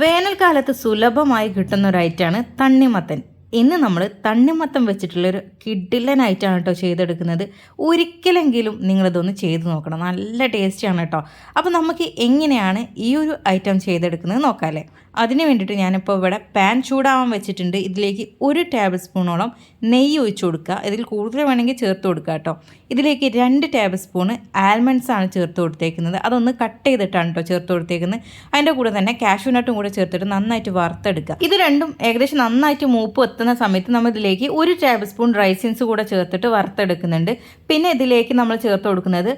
വേനൽക്കാലത്ത് സുലഭമായി കിട്ടുന്ന ഒരു ഐറ്റമാണ് തണ്ണിമത്തൻ. ഇന്ന് നമ്മൾ തണ്ണിമത്തം വെച്ചിട്ടുള്ളൊരു കിഡിലനായിട്ടാണ് കേട്ടോ ചെയ്തെടുക്കുന്നത്. ഒരിക്കലെങ്കിലും നിങ്ങളിതൊന്ന് ചെയ്ത് നോക്കണം. നല്ല ടേസ്റ്റിയാണ് കേട്ടോ. അപ്പോൾ നമുക്ക് എങ്ങനെയാണ് ഈ ഒരു ഐറ്റം ചെയ്തെടുക്കുന്നത് നോക്കാമല്ലേ അതിന് വേണ്ടിയിട്ട് ഞാനിപ്പോൾ ഇവിടെ പാൻ ചൂടാവാൻ വെച്ചിട്ടുണ്ട്. ഇതിലേക്ക് ഒരു ടേബിൾ സ്പൂണോളം നെയ്യ് ഒഴിച്ചു കൊടുക്കുക. ഇതിൽ കൂടുതൽ വേണമെങ്കിൽ ചേർത്ത് കൊടുക്കുക കേട്ടോ. ഇതിലേക്ക് രണ്ട് ടേബിൾ സ്പൂണ് ആൽമണ്ട്സ് ആണ് ചേർത്ത് കൊടുത്തേക്കുന്നത്. അതൊന്ന് കട്ട് ചെയ്തിട്ടാണ് കേട്ടോ ചേർത്ത് കൊടുത്തേക്കുന്നത്. അതിന്റെ കൂടെ തന്നെ കാഷ്യൂനട്ടും കൂടെ ചേർത്തിട്ട് നന്നായിട്ട് വറുത്തെടുക്കുക. ഇത് രണ്ടും ഏകദേശം നന്നായിട്ട് മൂപ്പ് എത്തുന്ന സമയത്ത് നമ്മൾ ഇതിലേക്ക് ഒരു ടേബിൾ സ്പൂൺ റൈസിൻസ് കൂടെ ചേർത്തിട്ട് വറുത്തെടുക്കുന്നുണ്ട്. പിന്നെ ഇതിലേക്ക് നമ്മൾ ചേർത്ത് കൊടുക്കുന്നത്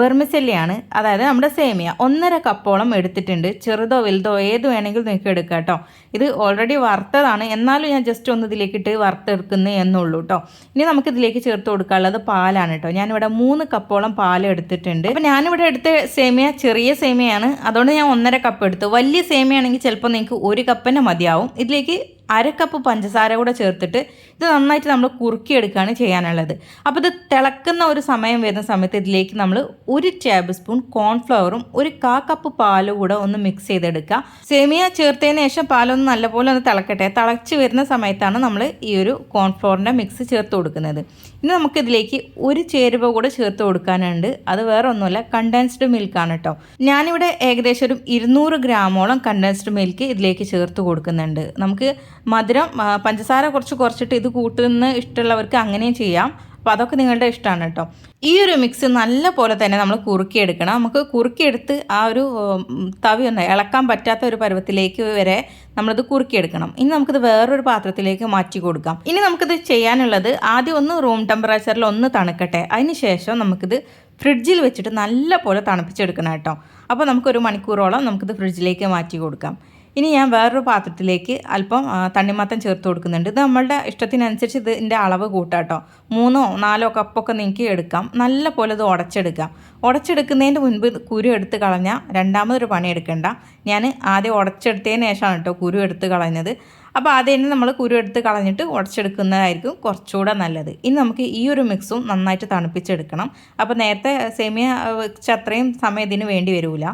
വെർമിസെല്ലിയാണ്. അതായത് നമ്മുടെ സേമിയ. ഒന്നര കപ്പോളം എടുത്തിട്ടുണ്ട്. ചെറുതോ വലുതോ ഏത് വേണമെങ്കിലും നിങ്ങൾക്ക് എടുക്കാം കേട്ടോ. ഇത് ഓൾറെഡി വറുത്തതാണ്. എന്നാലും ഞാൻ ജസ്റ്റ് ഒന്ന് ഇതിലേക്ക് ഇട്ട് വറുത്തെടുക്കുന്നേ എന്നുള്ളൂ കേട്ടോ. ഇനി നമുക്ക് ഇതിലേക്ക് ചേർത്ത് കൊടുക്കാനുള്ളത് പാലാണ് കേട്ടോ. ഞാനിവിടെ മൂന്ന് കപ്പോളം പാൽ എടുത്തിട്ടുണ്ട്. അപ്പോൾ ഞാനിവിടെ എടുത്ത സേമിയ ചെറിയ സേമിയാണ് അതുകൊണ്ട് ഞാൻ ഒന്നര കപ്പ് എടുത്തു. വലിയ സേമിയാണെങ്കിൽ ചിലപ്പോൾ നിങ്ങൾക്ക് ഒരു കപ്പിന് മതിയാവും. ഇതിലേക്ക് അര കപ്പ് പഞ്ചസാര കൂടെ ചേർത്തിട്ട് ഇത് നന്നായിട്ട് നമ്മൾ കുറുക്കിയെടുക്കുകയാണ് ചെയ്യാനുള്ളത്. അപ്പോൾ ഇത് തിളക്കുന്ന ഒരു സമയം വരുന്ന സമയത്ത് ഇതിലേക്ക് നമ്മൾ ഒരു ടേബിൾ സ്പൂൺ കോൺഫ്ലവറും ഒരു കാ കപ്പ് പാലും കൂടെ ഒന്ന് മിക്സ് ചെയ്തെടുക്കുക. സേമിയ ചേർത്തതിന് ശേഷം പാലൊന്ന് നല്ലപോലെ ഒന്ന് തിളക്കട്ടെ. തിളച്ച് വരുന്ന സമയത്താണ് നമ്മൾ ഈ ഒരു കോൺഫ്ലവറിന്റെ മിക്സ് ചേർത്ത് കൊടുക്കുന്നത്. ഇനി നമുക്കിതിലേക്ക് ഒരു ചേരുവ കൂടെ ചേർത്ത് കൊടുക്കാനുണ്ട്. അത് വേറെ ഒന്നുമല്ല കണ്ടൻസ്ഡ് മിൽക്കാണ് കേട്ടോ. ഞാനിവിടെ ഏകദേശം ഒരു ഇരുന്നൂറ് ഗ്രാമോളം കണ്ടൻസ്ഡ് മിൽക്ക് ഇതിലേക്ക് ചേർത്ത് കൊടുക്കുന്നുണ്ട്. നമുക്ക് മധുരം പഞ്ചസാര കുറച്ച് കുറച്ചിട്ട് ഇത് കൂട്ടുന്ന ഇഷ്ടമുള്ളവർക്ക് അങ്ങനെയും ചെയ്യാം. അപ്പോൾ അതൊക്കെ നിങ്ങളുടെ ഇഷ്ടമാണ് കേട്ടോ. ഈ ഒരു മിക്സ് നല്ല പോലെ തന്നെ നമ്മൾ കുറുക്കിയെടുക്കണം. നമുക്ക് കുറുക്കിയെടുത്ത് ആ ഒരു തവി ഒന്ന് ഇളക്കാൻ പറ്റാത്ത ഒരു പരുവത്തിലേക്ക് വരെ നമ്മളിത് കുറുക്കിയെടുക്കണം. ഇനി നമുക്കിത് വേറൊരു പാത്രത്തിലേക്ക് മാറ്റി കൊടുക്കാം. ഇനി നമുക്കിത് ചെയ്യാനുള്ളത് ആദ്യം ഒന്ന് റൂം ടെമ്പറേച്ചറിൽ ഒന്ന് തണുക്കട്ടെ. അതിന് ശേഷം നമുക്കിത് ഫ്രിഡ്ജിൽ വെച്ചിട്ട് നല്ല പോലെ തണുപ്പിച്ചെടുക്കണം കേട്ടോ. അപ്പോൾ നമുക്കൊരു മണിക്കൂറോളം നമുക്കിത് ഫ്രിഡ്ജിലേക്ക് മാറ്റി കൊടുക്കാം. ഇനി ഞാൻ വേറൊരു പാത്രത്തിലേക്ക് അല്പം തണ്ണിമത്തം ചേർത്ത് കൊടുക്കുന്നുണ്ട്. ഇത് നമ്മളുടെ ഇഷ്ടത്തിനനുസരിച്ച് ഇതിന്റെ അളവ് കൂട്ടാട്ടോ കേട്ടോ. മൂന്നോ നാലോ കപ്പൊക്കെ നിങ്ങൾക്ക് എടുക്കാം. നല്ല പോലെ ഇത് ഉടച്ചെടുക്കാം. ഉടച്ചെടുക്കുന്നതിന്റെ മുൻപ് കുരു എടുത്ത് കളഞ്ഞാൽ രണ്ടാമതൊരു പണി എടുക്കേണ്ട. ഞാൻ ആദ്യം ഉടച്ചെടുത്തതിന് ശേഷമാണ് കേട്ടോ കുരു എടുത്ത് കളഞ്ഞത്. അപ്പോൾ ആദ്യം തന്നെ നമ്മൾ കുരു എടുത്ത് കളഞ്ഞിട്ട് ഉടച്ചെടുക്കുന്നതായിരിക്കും കുറച്ചുകൂടെ നല്ലത്. ഇനി നമുക്ക് ഈ ഒരു മിക്സും നന്നായിട്ട് തണുപ്പിച്ചെടുക്കണം. അപ്പോൾ നേരത്തെ സേമിയ വെച്ച അത്രയും സമയം ഇതിന് വേണ്ടി വരില്ല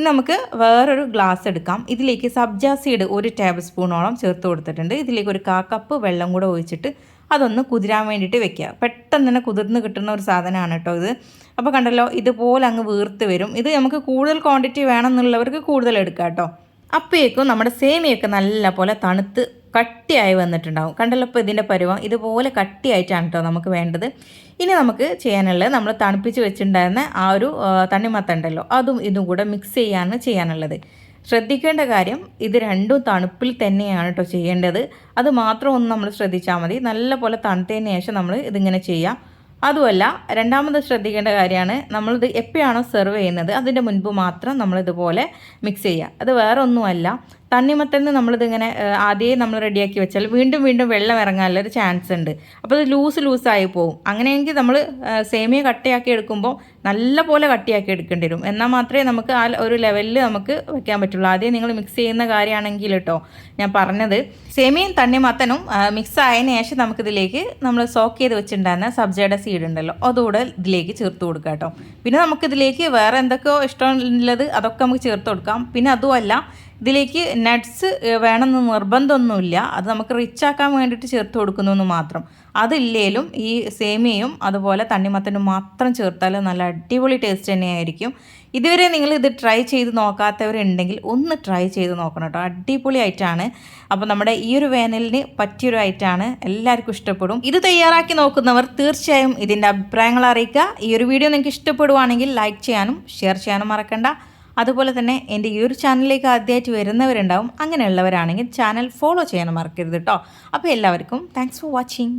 ഇനി നമുക്ക് വേറൊരു ഗ്ലാസ് എടുക്കാം. ഇതിലേക്ക് സബ്ജാ സീഡ് ഒരു ടേബിൾ സ്പൂണോളം ചേർത്ത് കൊടുത്തിട്ടുണ്ട്. ഇതിലേക്ക് ഒരു കാ കപ്പ് വെള്ളം കൂടെ ഒഴിച്ചിട്ട് അതൊന്ന് കുതിരാൻ വേണ്ടിയിട്ട് വെക്കുക. പെട്ടെന്ന് തന്നെ കുതിർന്ന് കിട്ടുന്ന ഒരു സാധനമാണ് കേട്ടോ ഇത്. അപ്പോൾ കണ്ടല്ലോ ഇതുപോലെ അങ്ങ് വീർത്ത് വരും. ഇത് നമുക്ക് കൂടുതൽ ക്വാണ്ടിറ്റി വേണമെന്നുള്ളവർക്ക് കൂടുതൽ എടുക്കാം കേട്ടോ. അപ്പോഴേക്കും നമ്മുടെ സേമിയൊക്കെ നല്ല പോലെ തണുത്ത് കട്ടിയായി വന്നിട്ടുണ്ടാവും. കണ്ടല്ലോ ഇപ്പോൾ ഇതിന്റെ പരുവം. ഇതുപോലെ കട്ടിയായിട്ടാണ് കേട്ടോ നമുക്ക് വേണ്ടത്. ഇനി നമുക്ക് ചെയ്യാനുള്ളത് നമ്മൾ തണുപ്പിച്ച് വെച്ചിട്ടുണ്ടായിരുന്ന ആ ഒരു തണ്ണിമത്തണ്ടല്ലോ അതും ഇതും കൂടെ മിക്സ് ചെയ്യാനാണ് ചെയ്യാനുള്ളത്. ശ്രദ്ധിക്കേണ്ട കാര്യം ഇത് രണ്ടും തണുപ്പിൽ തന്നെയാണ് കേട്ടോ ചെയ്യേണ്ടത്. അത് മാത്രം ഒന്ന് നമ്മൾ ശ്രദ്ധിച്ചാൽ മതി. നല്ല പോലെ തണുത്തതിന് ശേഷം നമ്മൾ ഇതിങ്ങനെ ചെയ്യാം. അതുമല്ല രണ്ടാമത് ശ്രദ്ധിക്കേണ്ട കാര്യമാണ് നമ്മളിത് എപ്പോഴാണോ സെർവ് ചെയ്യുന്നത് അതിന്റെ മുൻപ് മാത്രം നമ്മളിതുപോലെ മിക്സ് ചെയ്യുക. അത് വേറെ ഒന്നുമല്ല തണ്ണിമത്തന്ന് നമ്മളിതിങ്ങനെ ആദ്യമേ നമ്മൾ റെഡിയാക്കി വെച്ചാൽ വീണ്ടും വീണ്ടും വെള്ളം ഇറങ്ങാനുള്ളൊരു ചാൻസ് ഉണ്ട്. അപ്പോൾ അത് ലൂസ് ലൂസായി പോകും. അങ്ങനെയെങ്കിൽ നമ്മൾ സേമിയ കട്ടയാക്കി എടുക്കുമ്പോൾ നല്ല പോലെ കട്ടിയാക്കി എടുക്കേണ്ടി വരും. എന്നാൽ മാത്രമേ നമുക്ക് ആ ഒരു ലെവലിൽ നമുക്ക് വെക്കാൻ പറ്റുള്ളൂ. ആദ്യം നിങ്ങൾ മിക്സ് ചെയ്യുന്ന കാര്യമാണെങ്കിൽ കേട്ടോ ഞാൻ പറഞ്ഞത് സേമിയയും തണ്ണിമത്തനും മിക്സ് ആയതിനു ശേഷം നമുക്കിതിലേക്ക് നമ്മൾ സോക്ക് ചെയ്ത് വെച്ചിട്ടുണ്ടായിരുന്ന സബ്ജയുടെ സീഡ് ഉണ്ടല്ലോ അതുകൂടെ ഇതിലേക്ക് ചേർത്ത് കൊടുക്കാം കേട്ടോ പിന്നെ നമുക്കിതിലേക്ക് വേറെ എന്തൊക്കെയോ ഇഷ്ടമുള്ളത് അതൊക്കെ നമുക്ക് ചേർത്ത് കൊടുക്കാം. പിന്നെ അതുമല്ല ഇതിലേക്ക് നട്ട്സ് വേണമെന്ന് നിർബന്ധമൊന്നുമില്ല. അത് നമുക്ക് റിച്ച് ആക്കാൻ വേണ്ടിയിട്ട് ചേർത്ത് കൊടുക്കുന്നു മാത്രം. അതില്ലേലും ഈ സേമിയയും അതുപോലെ തണ്ണിമത്തനും മാത്രം ചേർത്താൽ നല്ല അടിപൊളി ടേസ്റ്റ് തന്നെയായിരിക്കും. ഇതുവരെ നിങ്ങൾ ഇത് ട്രൈ ചെയ്ത് നോക്കാത്തവരുണ്ടെങ്കിൽ ഒന്ന് ട്രൈ ചെയ്ത് നോക്കണം കേട്ടോ. അടിപൊളി ആയിട്ടാണ് അപ്പോൾ നമ്മുടെ ഈ ഒരു വേനലിന് പറ്റിയൊരു ആയിട്ടാണ് എല്ലാവർക്കും ഇഷ്ടപ്പെടും. ഇത് തയ്യാറാക്കി നോക്കുന്നവർ തീർച്ചയായും ഇതിന്റെ അഭിപ്രായങ്ങൾ അറിയിക്കുക. ഈ ഒരു വീഡിയോ നിങ്ങൾക്ക് ഇഷ്ടപ്പെടുവാണെങ്കിൽ ലൈക്ക് ചെയ്യാനും ഷെയർ ചെയ്യാനും മറക്കണ്ട. അതുപോലെ തന്നെ എന്റെ ഈ ഒരു ചാനലിലേക്ക് ആദ്യമായിട്ട് വരുന്നവരുണ്ടാവും അങ്ങനെയുള്ളവരാണെങ്കിൽ ചാനൽ ഫോളോ ചെയ്യാൻ മറക്കരുത് കേട്ടോ അപ്പോൾ എല്ലാവർക്കും താങ്ക്സ് ഫോർ വാച്ചിങ്